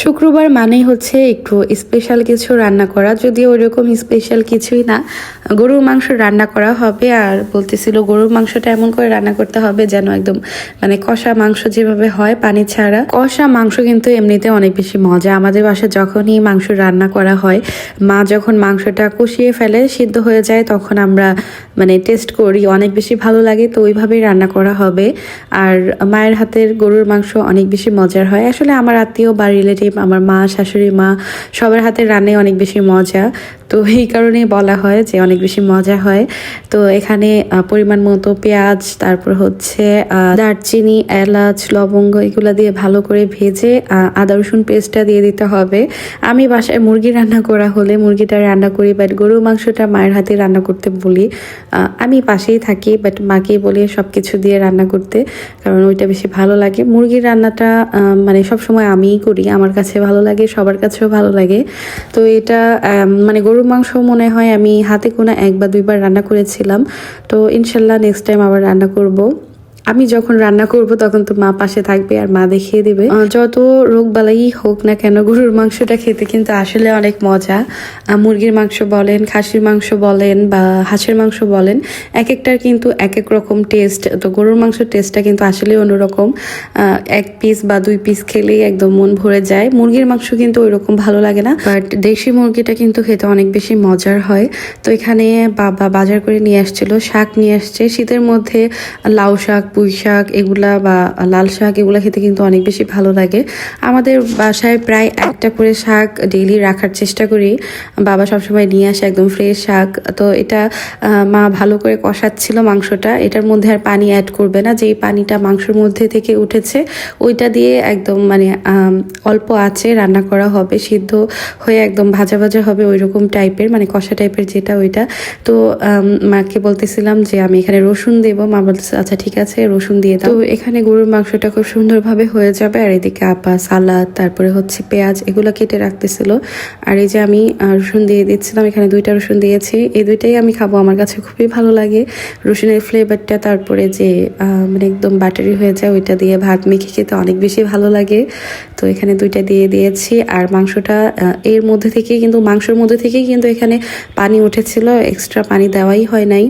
শুক্রবার মানেই হচ্ছে একটু স্পেশাল কিছু রান্না করা। যদিও ওইরকম স্পেশাল কিছুই না। গরুর মাংস রান্না করা হবে আর বলতেছিল গরুর মাংসটা এমন করে রান্না করতে হবে যেন একদম মানে কষা মাংস যেভাবে হয় পানি ছাড়া। কষা মাংস কিন্তু এমনিতে অনেক বেশি মজা। আমাদের বাসায় যখনই মাংস রান্না করা হয়, মা যখন মাংসটা কষিয়ে ফেলে, সিদ্ধ হয়ে যায়, তখন আমরা মানে টেস্ট করি। অনেক বেশি ভালো লাগে, তো ওইভাবেই রান্না করা হবে। আর মায়ের হাতের গরুর মাংস অনেক বেশি মজার হয়। আসলে আমার আত্মীয় বা রিলেটিভ আমার মা, শাশুড়ি, মা, সবার হাতের রান্নায় অনেক বেশি মজা। তো এই কারণেই বলা হয় যে অনেক বেশি মজা হয়। তো এখানে পরিমাণ মতো পেঁয়াজ, তারপর হচ্ছে দারচিনি, এলাচ, লবঙ্গ এগুলো দিয়ে ভালো করে ভেজে আদা, রসুন পেস্টটা দিয়ে দিতে হবে। আমি বাসায় মুরগি রান্না করা হলে মুরগিটা রান্না করি বাট গরুর মাংসটা মায়ের হাতে রান্না করতে বলি। আমি পাশেই থাকি বাট মাকেই বলি সব কিছু দিয়ে রান্না করতে, কারণ ওইটা বেশি ভালো লাগে। মুরগির রান্নাটা মানে সব সময় আমিই করি, আমার কাছে ভালো লাগে, সবার কাছেও ভালো লাগে। তো এটা মানে গরুর মাংস মনে হয় আমি হাতে কোনা একবার দুইবার রান্না করেছিলাম। তো ইনশাল্লাহ নেক্সট টাইম আবার রান্না করব। আমি যখন রান্না করব, তখন তো মা পাশে থাকবে আর মা দেখিয়ে দেবে। যত রোগ বালাই হোক না কেন, গরুর মাংসটা খেতে কিন্তু আসলে অনেক মজা। মুরগির মাংস বলেন, খাসির মাংস বলেন বা হাঁসের মাংস বলেন এক একটার কিন্তু এক এক রকম টেস্ট তো গরুর মাংসের টেস্টটা কিন্তু আসলে অন্যরকম। এক পিস বা দুই পিস খেলেই একদম মন ভরে যায়। মুরগির মাংস কিন্তু ওই রকম ভালো লাগে না বাট দেশি মুরগিটা কিন্তু খেতে অনেক বেশি মজার হয়। তো এখানে বাবা বাজার করে নিয়ে আসছিল, শাক নিয়ে আসছে। শীতের মধ্যে লাউ শাক পুঁই শাক এগুলা বা লাল শাক এগুলা খেতে কিন্তু অনেক বেশি ভালো লাগে। আমাদের বাসায় প্রায় একটা করে শাক ডেইলি রাখার চেষ্টা করি। বাবা সবসময় নিয়ে আসে একদম ফ্রেশ শাক। তো এটা মা ভালো করে কষাচ্ছিল মাংসটা। এটার মধ্যে আর পানি অ্যাড করবে না। যেই পানিটা মাংসের মধ্যে থেকে উঠেছে, ওইটা দিয়ে একদম মানে অল্প আছে রান্না করা হবে। সিদ্ধ হয়ে একদম ভাজা ভাজা হবে ওই রকম টাইপের মানে কষা টাইপের যেটা ওইটা। তো মাকে বলতেছিলাম যে আমি এখানে রসুন দেবো। মা বলতেছে আচ্ছা ঠিক আছে। রসুন দিয়ে দাও। তো এখানে গরুর মাংসটা খুব সুন্দরভাবে হয়ে যাবে। আর এদিকে আপা সালাদ, তারপরে হচ্ছে পেঁয়াজ, এগুলো কেটে রাখতেছিল। আর এই যে আমি রসুন দিয়ে দিচ্ছিলাম, এখানে দুইটা রসুন দিয়েছি। এই দুইটাই আমি খাব, আমার কাছে খুবই ভালো লাগে। রসুনের ফ্লেভারটা তারপরে যে মানে একদম বাটারি হয়ে যায়, ওইটা দিয়ে ভাত মেখে খেতে অনেক বেশি ভালো লাগে। তো এখানে দুইটা দিয়ে দিয়েছি। আর মাংসটা এর মধ্যে থেকেই কিন্তু, মাংসের মধ্যে থেকেই কিন্তু এখানে পানি উঠেছিল। এক্সট্রা পানি দেওয়াই হয় নাই।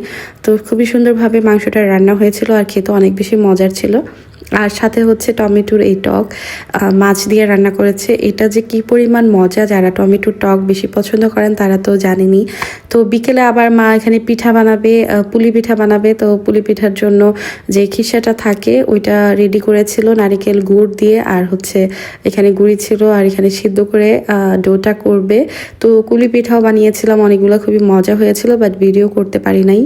তো খুবই সুন্দরভাবে মাংসটা রান্না হয়েছিল, আর খেতে অনেক বেশি মজার ছিল। আর সাথে হচ্ছে টমেটোর এই টক। মাছ দিয়ে রান্না করেছে। এটা যে কি পরিমাণ মজা, যারা টমেটোর টক বেশি পছন্দ করেন তারা তো জানেনই তো বিকেলে আবার মা এখানে পিঠা বানাবে পুলি পিঠা বানাবে। তো পুলি পিঠার জন্য যে খিসাটা থাকে, ওইটা রেডি করেছিল নারিকেল গুড় দিয়ে। আর হচ্ছে এখানে গুড়ি ছিল আর এখানে সিদ্ধ করে ডোটা করবে। তো কুলি পিঠাও বানিয়েছিলাম, অনেকগুলো খুবই মজা হয়েছিল বাট ভিডিও করতে পারি নাই।